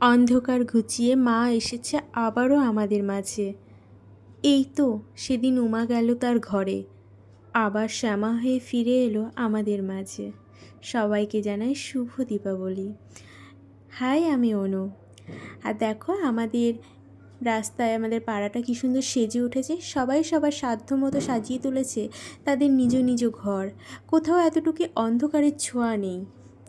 অন্ধকার ঘুচিয়ে মা এসেছে আবারও আমাদের মাঝে। এই তো সেদিন উমা গেল তার ঘরে। আবার শ্যামা হয়ে ফিরে এলো আমাদের মাঝে। সবাইকে জানাই শুভ দীপাবলি। হাই, আমি অনু। আর দেখো আমাদের রাস্তায়, আমাদের পাড়াটা কী সুন্দর সেজে উঠেছে। সবাই সবার সাধ্য মতো সাজিয়ে তুলেছে তাদের নিজ নিজ ঘর। কোথাও এতটুকু অন্ধকারের ছোঁয়া নেই।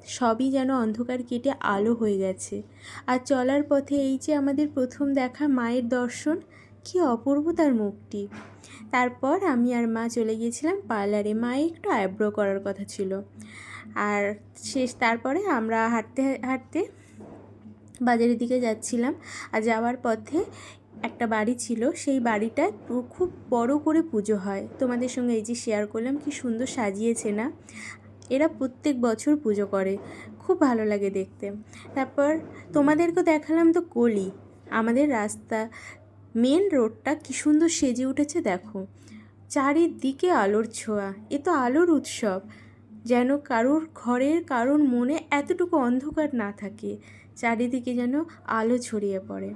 সবই যেন অন্ধকার কেটে আলো হয়ে গেছে। আর চলার পথে এই যে আমাদের প্রথম দেখা মায়ের দর্শন, কি অপূর্ব তার মুখটি। তারপর আমি আর মা চলে গিয়েছিলাম পার্লারে। মায়ে একটু আইব্রো করার কথা ছিল। আর শেষ তারপরে আমরা হাঁটতে হাঁটতে বাজারের দিকে যাচ্ছিলাম। আর যাওয়ার পথে একটা বাড়ি ছিল। সেই বাড়িটায় খুব বড় করে পুজো হয়। তোমাদের সঙ্গে এই যে শেয়ার করলাম, কি সুন্দর সাজিয়েছে না? এরা প্রত্যেক বছর পুজো করে। খুব ভালো লাগে দেখতে। তারপর তোমাদেরকে দেখালাম তো গলি আমাদের রাস্তা মেন রোডটা কি সুন্দর সেজে উঠেছে দেখো। চারিদিকে আলোর ছোঁয়া। এ তো আলোর উৎসব। যেন কারোর ঘরের কারোর মনে এতটুকু অন্ধকার না থাকে। চারিদিকে যেন আলো ছড়িয়ে পড়ে।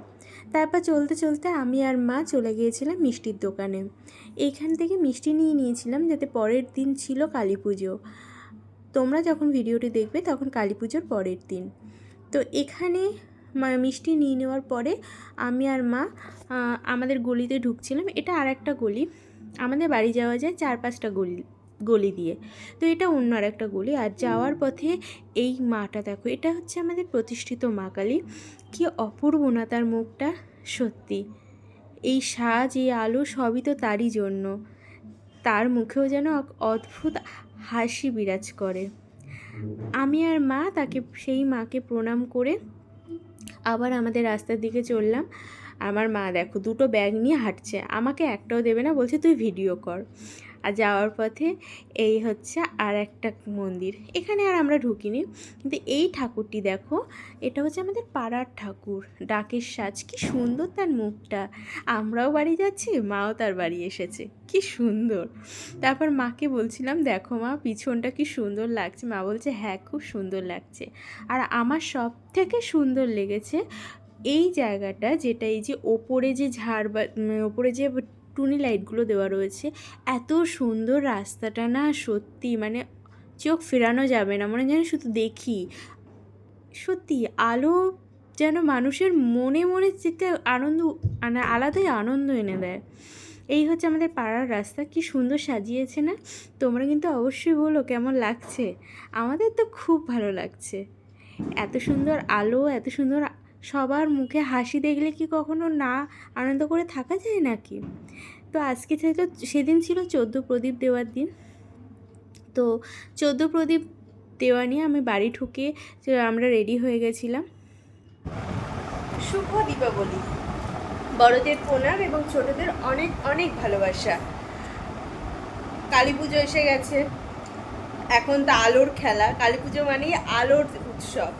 তারপর চলতে চলতে আমি আর মা চলে গিয়েছিলাম মিষ্টির দোকানে। এইখান থেকে মিষ্টি নিয়ে নিয়েছিলাম যাতে পরের দিন ছিল কালী পুজো। তোমরা যখন ভিডিওটি দেখবে তখন কালী পুজোর পরের দিন। তো এখানে মিষ্টি নিয়ে নেওয়ার পরে আমি আর মা আমাদের গলিতে ঢুকছিলাম। এটা আর একটা গলি। আমাদের বাড়ি যাওয়া যায় চার পাঁচটা গলি গলি দিয়ে। তো এটা অন্য আর একটা গলি। আর যাওয়ার পথে এই মাটা দেখো, এটা হচ্ছে আমাদের প্রতিষ্ঠিত মা কালী। কি অপূর্ব না তার মুখটা, সত্যি। এই সাজ, এই আলো সবই তো তারই জন্য। তার মুখেও যেন অদ্ভুত হাসি বিরাজ করে। আমি আর মা তাকে, সেই মাকে প্রণাম করে আবার আমাদের রাস্তার দিকে চললাম। আমার মা দেখো দুটো ব্যাগ নিয়ে হাঁটছে। আমাকে একটাও দেবে না, বলছে তুই ভিডিও কর। আর যাওয়ার পথে এই হচ্ছে আর একটা মন্দির। এখানে আর আমরা ঢুকিনি। কিন্তু এই ঠাকুরটি দেখো, এটা হচ্ছে আমাদের পাড়ার ঠাকুর, ডাকের সাজ। কি সুন্দর তার মুখটা। আমরাও বাড়ি যাচ্ছি, মাও তার বাড়ি এসেছে। কি সুন্দর। তারপর মাকে বলছিলাম, দেখো মা, পিছনটা কি সুন্দর লাগছে। মা বলছে হ্যাঁ খুব সুন্দর লাগছে। আর আমার সব থেকে সুন্দর লেগেছে এই জায়গাটা, যেটা এই যে ওপরে যে ঝাড় বা ওপরে যে টুনি লাইটগুলো দেওয়া রয়েছে। এত সুন্দর রাস্তাটা না সত্যি মানে চোখ ফেরানো যাবে না, মনে যেন শুধু দেখি। সত্যি আলো যেন মানুষের মনে মনে যেটা আনন্দ মানে আলাদাই আনন্দ এনে দেয়। এই হচ্ছে আমাদের পাড়ার রাস্তা, কি সুন্দর সাজিয়েছে না? তোমরা কিন্তু অবশ্যই বলো কেমন লাগছে? আমাদের তো খুব ভালো লাগছে। এত সুন্দর আলো, এত সুন্দর সবার মুখে হাসি দেখলে কি কখনো না আনন্দ করে থাকা যায় নাকি? তো আজকে ছিল সেদিন ছিল চোদ্দ প্রদীপ দেওয়ার দিন, তো চোদ্দ প্রদীপ দেওয়া নিয়ে আমি বাড়ি ঢুকে আমরা রেডি হয়ে গেছিলাম। শুভ দীপাবলি। বড়দের প্রণাম এবং ছোটদের অনেক অনেক ভালোবাসা। কালী পুজো এসে গেছে। এখন তো আলোর খেলা। কালী পুজো মানেই আলোর উৎসব।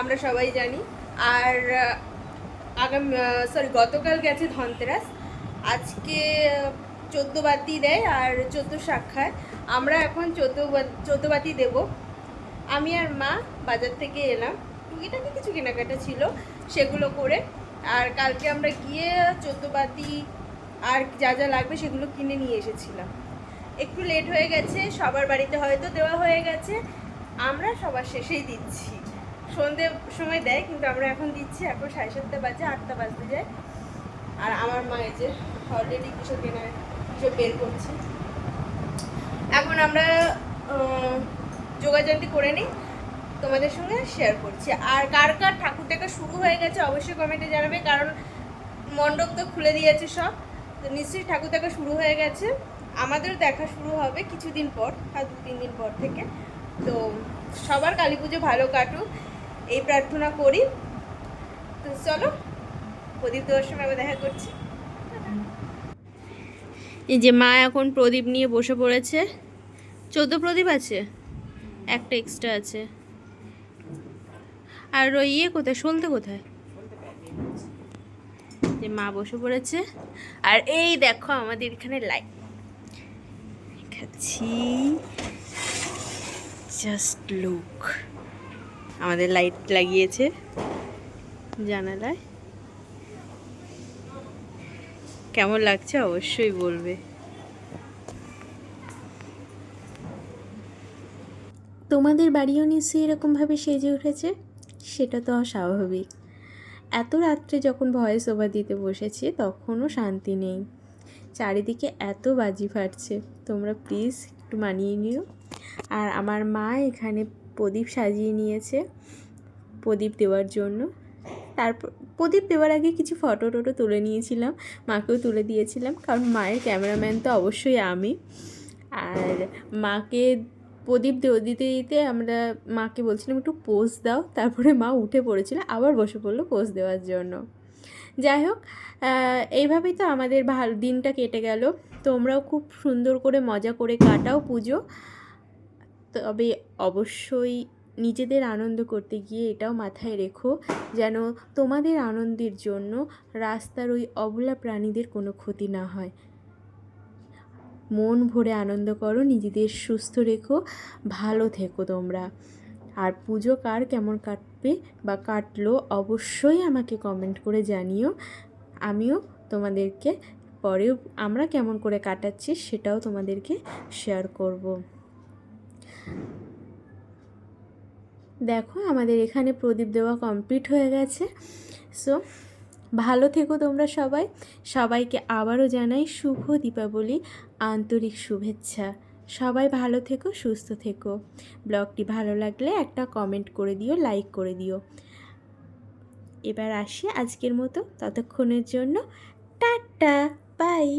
আমরা সবাই জানি আর আগামী সরি গতকাল গেছে ধনতেরাস। আজকে চোদ্দ বাতি দেয় আর চোদ্দ সাক্ষায় আমরা এখন চোদ্দ চোদ্দ বাতি দেব। আমি আর মা বাজার থেকে এলাম। টুকিটাকি কিছু কেনাকাটা ছিল সেগুলো করে। আর কালকে আমরা গিয়ে চোদ্দ বাতি আর যা যা লাগবে সেগুলো কিনে নিয়ে এসেছিলাম। একটু লেট হয়ে গেছে, সবার বাড়িতে হয়তো দেওয়া হয়ে গেছে। আমরা সবার শেষেই দিচ্ছি। সন্ধে সময় দেয়, কিন্তু আমরা এখন দিচ্ছি এখন সাড়ে সাতটা বাজে, আটটা বাজতে যায়। আর আমার মা এই যে অলরেডি কিছু কেনার, কিছু বের করছে। এখন আমরা যোগাযোগটি করে নিই, তোমাদের সঙ্গে শেয়ার করছি। আর কার কার ঠাকুর দেখা শুরু হয়ে গেছে অবশ্যই কমেন্টে জানাবে, কারণ মণ্ডপ তো খুলে দিয়েছে সব। তো নিশ্চয়ই ঠাকুর দেখা শুরু হয়ে গেছে। আমাদেরও দেখা শুরু হবে কিছুদিন পর আর দু তিন দিন পর থেকে। তো সবার কালী পুজো ভালো কাটুক। এই প্রার্থনা করি। তো চলো, প্রদীপ দেওয়ার সময় আবার দেখা করছি। এই যে মা এখন প্রদীপ নিয়ে বসে পড়েছে। চোদ্দ প্রদীপ আছে? একটা এক্সট্রা আছে। আর ওই ইয়ে কোথায়? সলতে কোথায়? যে মা বসে পড়েছে। আর এই দেখো আমাদের এখানে লাইট দেখাচ্ছি। জাস্ট লুক আমাদের লাইট লাগিয়েছে জানালায়। কেমন লাগছে অবশ্যই বলবে। তোমাদের বাড়িও নিশ্চয়ই এরকমভাবে সেজে উঠেছে? সেটা তো স্বাভাবিক এত রাত্রে যখন ভয়েস ওভার দিতে বসেছি, তখনও শান্তি নেই। চারিদিকে এত বাজি ফাটছে। তোমরা প্লিজ একটু মানিয়ে নিও। আর আমার মা এখানে প্রদীপ সাজিয়ে নিয়েছে, প্রদীপ দেওয়ার জন্য। তারপর, প্রদীপ দেওয়ার আগে কিছু ফটো টটো তুলে নিয়েছিলাম, মাকেও তুলে দিয়েছিলাম, কারণ মায়ের ক্যামেরাম্যান তো অবশ্যই আমি। আর মাকে প্রদীপ দিতে দিতে আমরা মাকে বলছিলাম, একটু পোজ দাও। তারপরে মা উঠে পড়েছিল, আবার বসে পড়ল পোজ দেওয়ার জন্য। যাই হোক এইভাবেই তো আমাদের ভালো দিনটা কেটে গেল। তোমরাও খুব সুন্দর করে মজা করে কাটাও পুজো। তবে অবশ্যই নিজেদের আনন্দ করতে গিয়ে এটাও মাথায় রেখো যেন তোমাদের আনন্দের জন্য রাস্তার ওই অবলা প্রাণীদের কোনো ক্ষতি না হয়। মন ভরে আনন্দ করো, নিজেদের সুস্থ রেখো, ভালো থেকো তোমরা। আর পুজো কার কেমন কাটবে বা কাটলো অবশ্যই আমাকে কমেন্ট করে জানিও। আমিও তোমাদেরকে পরেও আমরা কেমন করে কাটাচ্ছি সেটাও তোমাদেরকে শেয়ার করব। দেখো আমাদের এখানে প্রদীপ দেওয়া কমপ্লিট হয়ে গেছে। সো ভালো থেকো তোমরা সবাই। সবাইকে আবারও জানাই শুভ দীপাবলি, আন্তরিক শুভেচ্ছা। সবাই ভালো থেকো, সুস্থ থেকো। ব্লগটি ভালো লাগলে একটা কমেন্ট করে দিও লাইক করে দিও। এবার আসি আজকের মতো ততক্ষণের জন্য। Tata bye